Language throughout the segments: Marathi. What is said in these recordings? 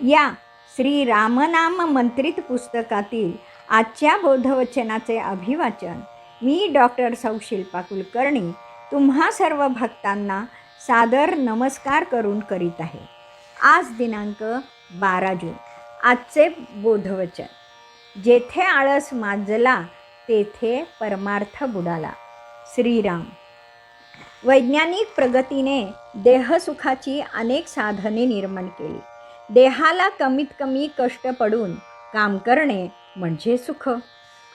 या श्री रामनाम मंत्रित पुस्तकातील आजच्या बोधवचनाचे अभिवाचन मी डॉक्टर सौ शिल्पा कुलकर्णी तुम्हा सर्व भक्तांना सादर नमस्कार करून करीत आहे. आज दिनांक बारा जून आजचे बोधवचन. जेथे आळस माजला तेथे परमार्थ बुडाला. श्रीराम. वैज्ञानिक प्रगतीने देहसुखाची अनेक साधने निर्माण केली. देहाला कमीत कमी कष्ट पडून काम करणे म्हणजे सुख.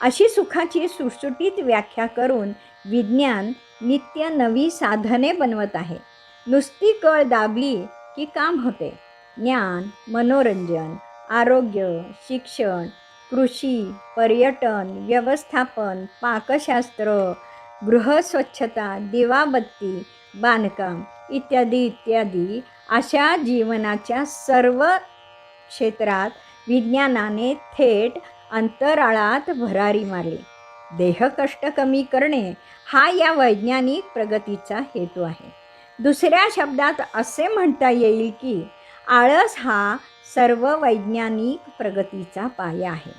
अशी सुखाची सुटसुटीत व्याख्या करून विज्ञान नित्य नवी साधने बनवत आहे. नुसती कळ दाबली की काम होते. ज्ञान मनोरंजन आरोग्य शिक्षण कृषी पर्यटन व्यवस्थापन पाकशास्त्र गृहस्वच्छता दिवाबत्ती बांधकाम इत्यादी इत्यादी अशा जीवनाच्या सर्व क्षेत्रात विज्ञानाने थेट अंतराळात भरारी मारली. देहकष्ट कमी करणे हा या वैज्ञानिक प्रगतीचा हेतू आहे. दुसऱ्या शब्दात असे म्हणता येईल की आळस हा सर्व वैज्ञानिक प्रगतीचा पाया आहे.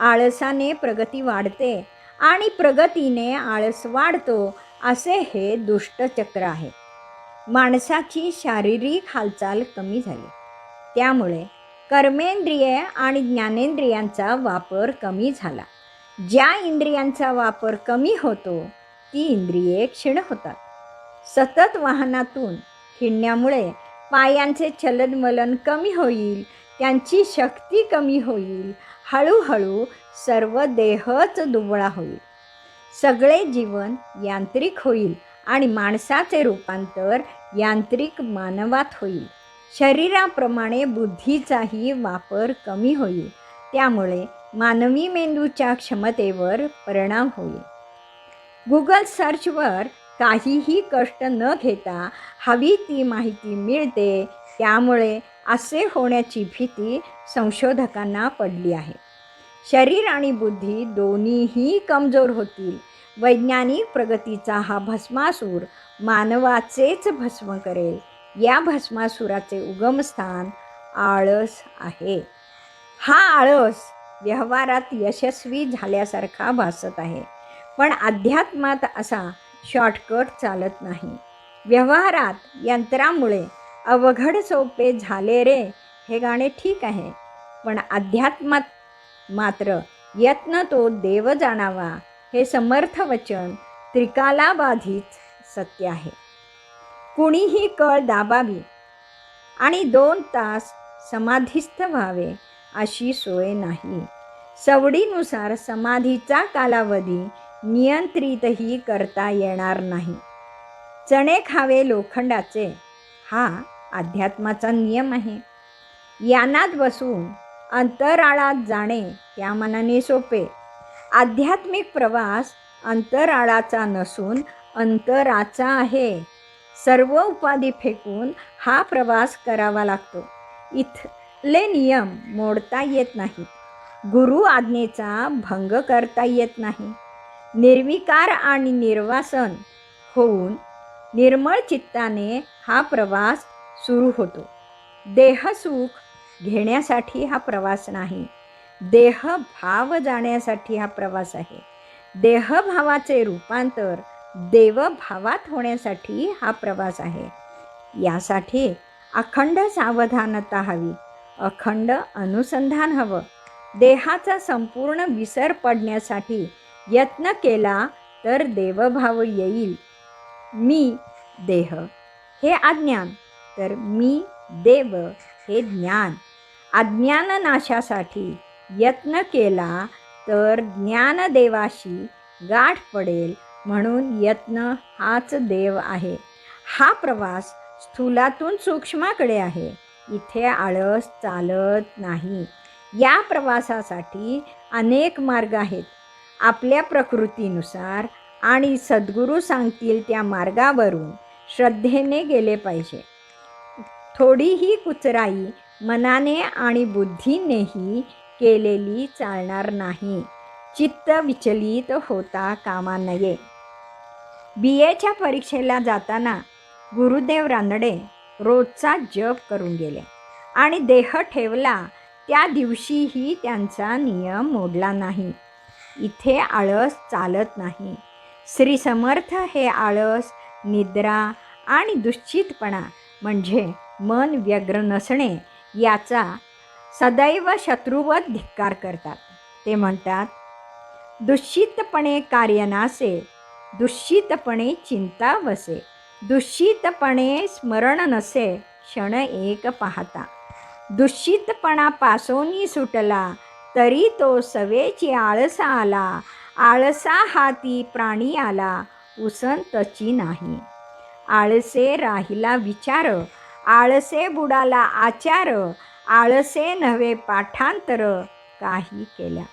आळसाने प्रगती वाढते आणि प्रगतीने आळस वाढतो असे हे दुष्टचक्र आहे. माणसाची शारीरिक हालचाल कमी झाली. त्यामुळे कर्मेंद्रिये आणि ज्ञानेंद्रियांचा वापर कमी झाला. ज्या इंद्रियांचा वापर कमी होतो ती इंद्रिये क्षीण होतात. सतत वाहनातून हिंडण्यामुळे पायांचे चलनवलन कमी होईल त्यांची शक्ती कमी होईल हळूहळू सर्व देहच दुबळा होईल. सगळे जीवन यांत्रिक होईल आणि माणसाचे रूपांतर यांत्रिक मानवात होईल. शरीराप्रमाणे बुद्धीचाही वापर कमी होईल. त्यामुळे मानवी मेंदूच्या क्षमतेवर परिणाम होईल. गुगल सर्चवर काहीही कष्ट न घेता हवी ती माहिती मिळते त्यामुळे असे होण्याची भीती संशोधकांना पडली आहे. शरीर आणि बुद्धी दोन्हीही कमजोर होतील वैज्ञानिक प्रगतीचा हा भस्मासूर मानवाचेच भस्म करेल. या भस्मासुराचे उगमस्थान आळस आहे. हा आळस व्यवहारात यशस्वी झाल्यासारखा भासत आहे. पण अध्यात्मात असा शॉर्टकट चालत नाही. व्यवहारात यंत्रामुळे अवघड सोपे झाले रे हे गाणे ठीक आहे. पण अध्यात्मात मात्र यत्न तो देव जाणावा हे समर्थ वचन त्रिकालाबाधित सत्य आहे. कुणीही कळ दाबावी आणि दोन तास समाधीस्थ व्हावे अशी सोय नाही. सवडीनुसार समाधीचा कालावधी नियंत्रितही करता येणार नाही. चणे खावे लोखंडाचे हा अध्यात्माचा नियम आहे. यानात बसून अंतराळात जाणे त्या मनाने सोपे. आध्यात्मिक प्रवास अंतराळाचा नसून अंतराचा आहे. सर्व उपाधी फेकून हा प्रवास करावा लागतो. इथले नियम मोडता येत नाहीत. गुरु आज्ञेचा भंग करता येत नाही. निर्विकार आणि निर्वासन होऊन निर्मळ चित्ताने हा प्रवास सुरू होतो. देहसुख घेण्यासाठी हा प्रवास नाही. देहभाव जाण्यासाठी हा प्रवास आहे. देहभावाचे रूपांतर देवभावात होण्यासाठी हा प्रवास आहे. यासाठी अखंड सावधानता हवी. अखंड अनुसंधान हवं. देहाचा संपूर्ण विसर पडण्यासाठी यत्न केला तर देवभाव येईल. मी देह हे अज्ञान तर मी देव हे ज्ञान. अज्ञाननाशासाठी यत्न केला तर ज्ञानदेवाशी गाठ पडेल म्हणून यत्न हाच देव आहे. हा प्रवास स्थूलातून सूक्ष्माकडे आहे. इथे आळस चालत नाही. या प्रवासासाठी अनेक मार्ग आहेत. आपल्या प्रकृतीनुसार आणि सद्गुरू सांगतील त्या मार्गावरून श्रद्धेने गेले पाहिजे. थोडीही कुचराई मनाने आणि बुद्धीनेही केलेली चालणार नाही. चित्त विचलित होता कामा नये बी एच्या परीक्षेला जाताना गुरुदेव रानडे रोजचा जप करून गेले आणि देह ठेवला. त्या दिवशीही त्यांचा नियम मोडला नाही. इथे आळस चालत नाही. श्री समर्थ हे आळस निद्रा आणि दुश्चितपणा म्हणजे मन व्यग्र नसणे याचा सदैव शत्रुवत धिक्कार करतात. ते म्हणतात दुष्चितपणे कार्य नासे दुष्चितपणे चिंता वसे दुष्चितपणे स्मरण नसे क्षण एक पाहता. दुष्चितपणापासोनी सुटला तरी तो सवेची आळसा आला आळसा हाती प्राणी आला उसंतची नाही. आळसे राहिला विचार आळसे बुडाला आचार आळसे नव्हे पाठांतर काही केल्या.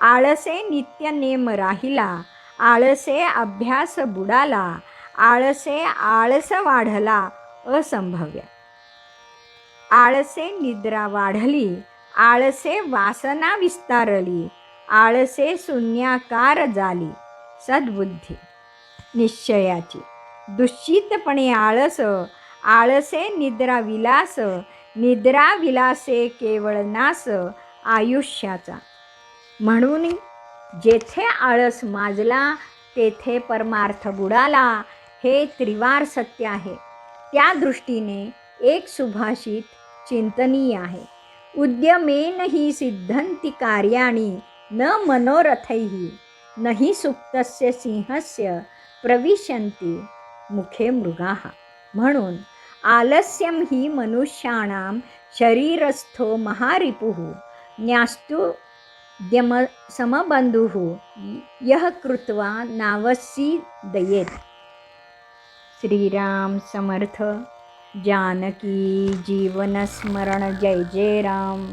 आळसे नित्य नेम राहिला आळसे अभ्यास बुडाला आळसे आळस वाढला असंभव्य. आळसे निद्रा वाढली आळसे वासना विस्तारली आळसे शून्याकार झाली सद्बुद्धी. निश्चयाची दुश्चितपणे आळस आळसे निद्रा विलास निद्रा विलासे केवळ नास आयुष्याचा. म्हणून जेथे आळस माजला तेथे परमार्थ बुडाला हे त्रिवार सत्य आहे. त्या दृष्टीने एक सुभाषित चिंतनीय आहे. उद्यमेन ही सिद्धंती कार्याणी न मनोरथैः नहि सुप्तस्य सिंहस्य प्रविशन्ति मुखे मृगाः. म्हणून आलस्यं ही मनुष्याणां शरीरस्थो महारिपुः न्यास्तु द्यम समबन्धुः यः कृत्वा नावसी दयेत श्रीराम समर्थ। जानकी जीवनस्मरण। जय जय राम।